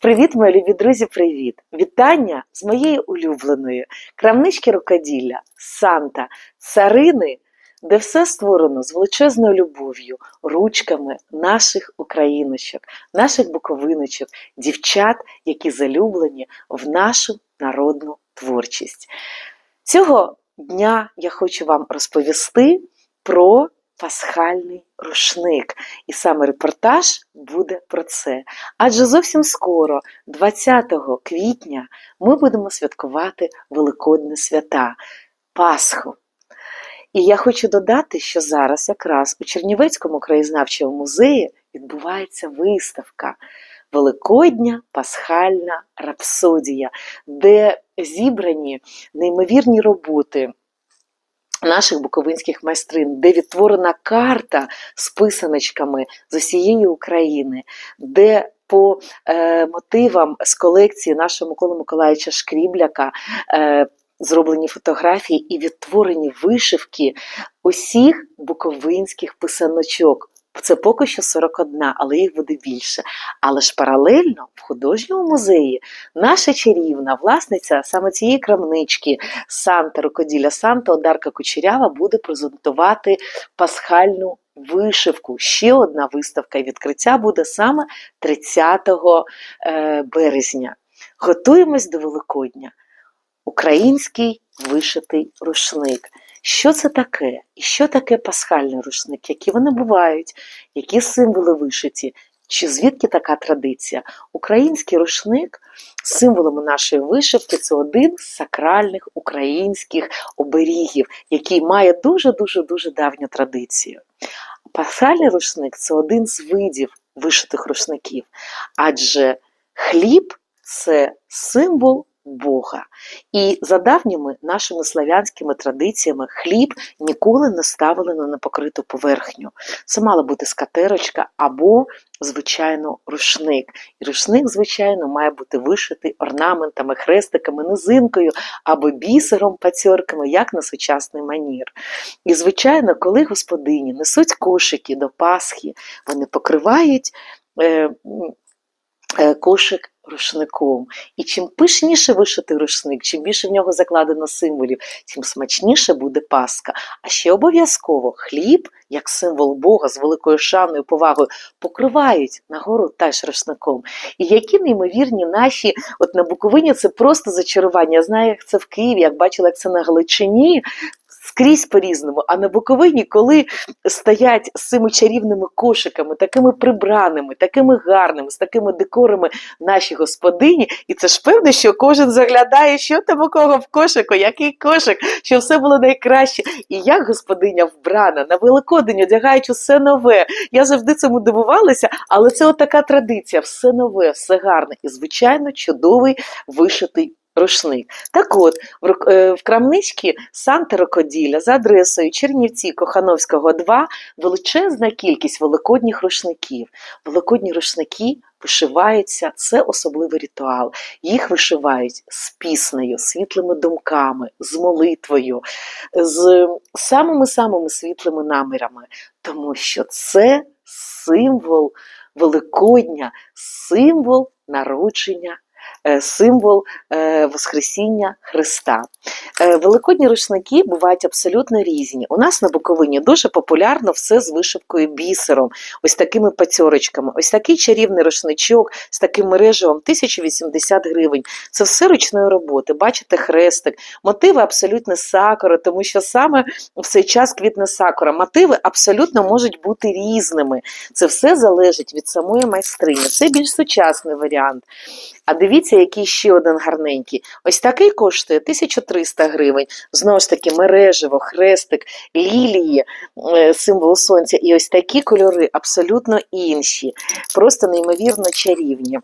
Привіт, мої любі друзі, привіт! Вітання з моєї улюбленої крамнички рукоділля Санта, царини, де все створено з величезною любов'ю, ручками наших україночок, наших буковиночок, дівчат, які залюблені в нашу народну творчість. Цього дня я хочу вам розповісти про пасхальний рушник. І саме репортаж буде про це. Адже зовсім скоро, 20 квітня, ми будемо святкувати Великодні свята Пасху. І я хочу додати, що зараз якраз у Чернівецькому краєзнавчому музеї відбувається виставка Великодня Пасхальна рапсодія, де зібрані неймовірні роботи наших буковинських майстрин, де відтворена карта з писаночками з усієї України, де по е, мотивам з колекції нашого Миколи Миколаївича Шкрібляка е, зроблені фотографії і відтворені вишивки усіх буковинських писаночок. Це поки що 41, але їх буде більше. Але ж паралельно в художньому музеї наша чарівна власниця саме цієї крамнички Санта рукоділля Санта Одарка Кучерява буде презентувати пасхальну вишивку. Ще одна виставка і відкриття буде саме 30 е, березня. Готуємось до Великодня. Український вишитий рушник. Що це таке? І що таке пасхальний рушник? Які вони бувають, які символи вишиті? Чи звідки така традиція? Український рушник символами нашої вишивки це один з сакральних українських оберігів, який має дуже-дуже дуже давню традицію. Пасхальний рушник це один з видів вишитих рушників, адже хліб це символ Бога. І за давніми нашими славянськими традиціями хліб ніколи не ставили на непокриту поверхню. Це мала бути скатерочка або, звичайно, рушник. І рушник, звичайно, має бути вишитий орнаментами, хрестиками, низинкою або бісером, пацьорками, як на сучасний манір. І, звичайно, коли господині несуть кошики до Пасхи, вони покривають. Е, е, Кошик рушником. І чим пишніше вишитий рушник, чим більше в нього закладено символів, тим смачніше буде паска. А ще обов'язково хліб, як символ Бога з великою шаною, повагою, покривають нагору теж рушником. І які неймовірні наші, от на Буковині це просто зачарування. Я знаю, як це в Києві, як бачила, як це на Галичині. Скрізь по-різному, а на Буковині, коли стоять з цими чарівними кошиками, такими прибраними, такими гарними, з такими декорами наші господині, і це ж певно, що кожен заглядає, що там у кого в кошику, який кошик, щоб все було найкраще. І як господиня вбрана на Великодень, одягають усе нове. Я завжди цьому дивувалася, але це от така традиція: все нове, все гарне і, звичайно, чудовий вишитий. Рушник. Так от, в, е, крамничці Санта Рокоділля за адресою Чернівці Кохановського 2 величезна кількість великодніх рушників. Великодні рушники вишиваються, це особливий ритуал. Їх вишивають з піснею, світлими думками, з молитвою, з самими-самими світлими намірами, тому що це символ Великодня, символ народження символ е, Воскресіння Христа. Е, Великодні рушники бувають абсолютно різні. У нас на Буковині дуже популярно все з вишивкою бісером, ось такими пацьорочками. Ось такий чарівний рушничок з таким мережевом 1080 гривень. Це все ручної роботи. Бачите, хрестик, мотиви абсолютно сакура, тому що саме в цей час квітне сакура. Мотиви абсолютно можуть бути різними. Це все залежить від самої майстрині. Це більш сучасний варіант. А дивіться, який ще один гарненький. Ось такий коштує 1300 гривень. Знову ж таки, мережево, хрестик, лілії, е, символ сонця. І ось такі кольори абсолютно інші, просто неймовірно чарівні.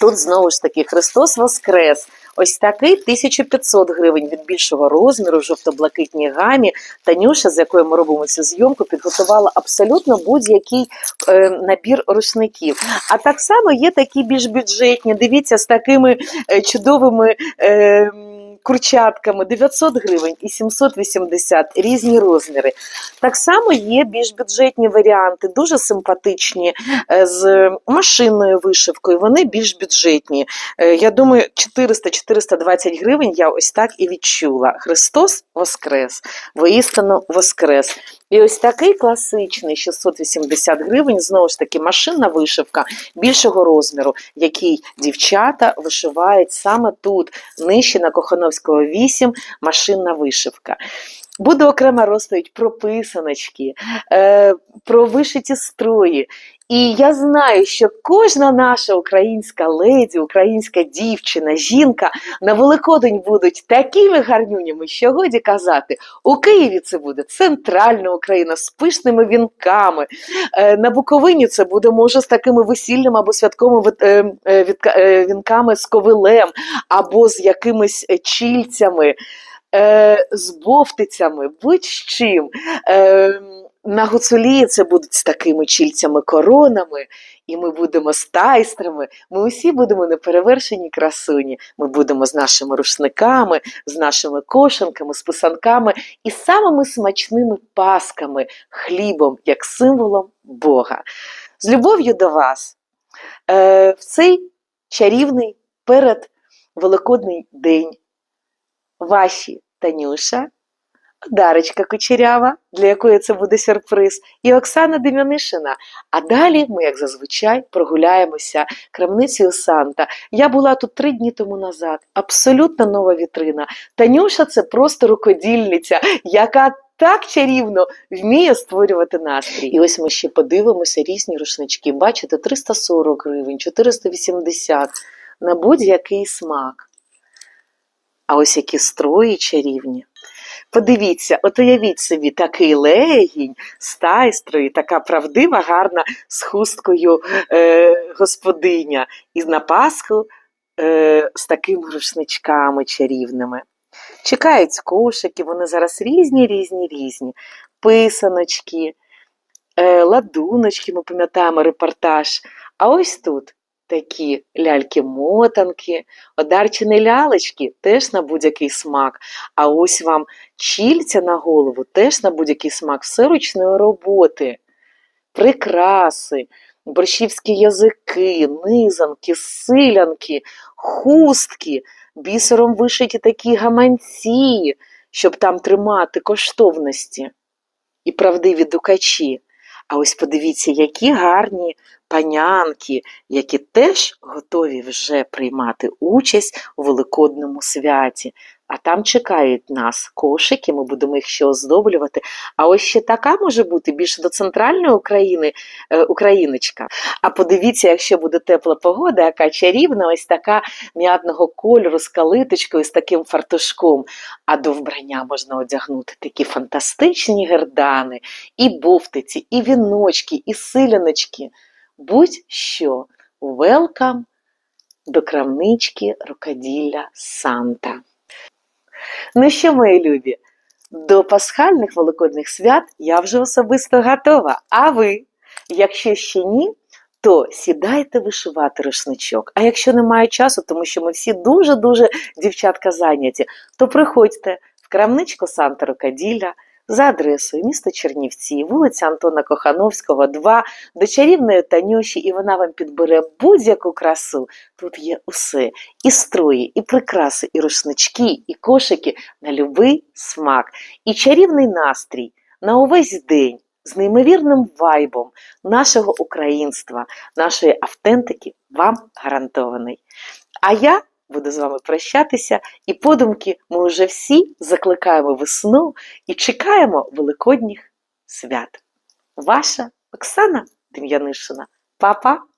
Тут знову ж таки Христос Воскрес. Ось такий 1500 гривень від більшого розміру, жовто-блакитній гамі. Танюша, з якою ми робимо цю зйомку, підготувала абсолютно будь-який е, набір рушників. А так само є такі більш бюджетні. Дивіться, з такими е, чудовими. Е, курчатками 900 гривень і 780 різні розміри. Так само є більш бюджетні варіанти, дуже симпатичні е, з машинною вишивкою. Вони більш бюджетні. Е, Я думаю, 400-420 гривень я ось так і відчула. Христос Воскрес, воістину Воскрес. І ось такий класичний 680 гривень, знову ж таки, машинна вишивка більшого розміру, який дівчата вишивають саме тут, нижче на Кохановського 8, машинна вишивка. Буде окрема розповідь про писаночки, е, про вишиті строї. І я знаю, що кожна наша українська леді, українська дівчина, жінка на Великодень будуть такими гарнюнями, що годі казати. У Києві це буде центральна Україна з пишними вінками. Е, На Буковині це буде може з такими весільними або святковими е, е, вінками з ковилем, або з якимись чільцями, з бовтицями, будь-з чим. На Гуцулії це будуть з такими чільцями-коронами, і ми будемо з тайстрами. Ми усі будемо неперевершені красуні. Ми будемо з нашими рушниками, з нашими кошенками, з писанками і самими смачними пасками, хлібом, як символом Бога. З любов'ю до вас е, в цей чарівний перед Великодний день ваші Танюша, Дарочка Кучерява, для якої це буде сюрприз, і Оксана Дем'янишина. А далі ми, як зазвичай, прогуляємося крамницею Санта. Я була тут три дні тому назад. Абсолютно нова вітрина. Танюша це просто рукодільниця, яка так чарівно вміє створювати настрій. І ось ми ще подивимося різні рушнички. Бачите, 340 гривень, 480 на будь-який смак. А ось які строї чарівні. Подивіться, от уявіть собі, такий легінь з тайстрою, така правдива, гарна з хусткою е, господиня. І на Пасху е, з такими рушничками чарівними. Чекають кошики, вони зараз різні, різні, різні. Писаночки, е, ладуночки, ми пам'ятаємо репортаж. А ось тут такі ляльки-мотанки, одарчені лялечки теж на будь-який смак. А ось вам чільця на голову теж на будь-який смак, все ручної роботи, прикраси, борщівські язики, низанки, силянки, хустки, бісером вишиті такі гаманці, щоб там тримати коштовності і правдиві дукачі. А ось подивіться, які гарні панянки, які теж готові вже приймати участь у великодному святі. А там чекають нас кошики, ми будемо їх ще оздоблювати. А ось ще така може бути більше до центральної України е, україночка. А подивіться, якщо буде тепла погода, яка чарівна, ось така м'ятного кольору з калиточкою, з таким фартушком. А до вбрання можна одягнути такі фантастичні гердани, і бовтиці, і віночки, і силяночки. Будь-що. Welcome до крамнички рукоділля Санта. Ну що, мої любі, до пасхальних великодних свят я вже особисто готова. А ви, якщо ще ні, то сідайте вишивати рушничок. А якщо немає часу, тому що ми всі дуже-дуже дівчатка зайняті, то приходьте в крамничку Санта Рукоділля за адресою місто Чернівці, вулиця Антона Кохановського, 2, до чарівної Танюші, і вона вам підбере будь-яку красу. Тут є усе: і строї, і прикраси, і рушнички, і кошики на любий смак, і чарівний настрій на увесь день з неймовірним вайбом нашого українства, нашої автентики вам гарантований. А я буду з вами прощатися, і подумки ми вже всі закликаємо весну і чекаємо великодніх свят. Ваша Оксана Дем'янишина. Па-па!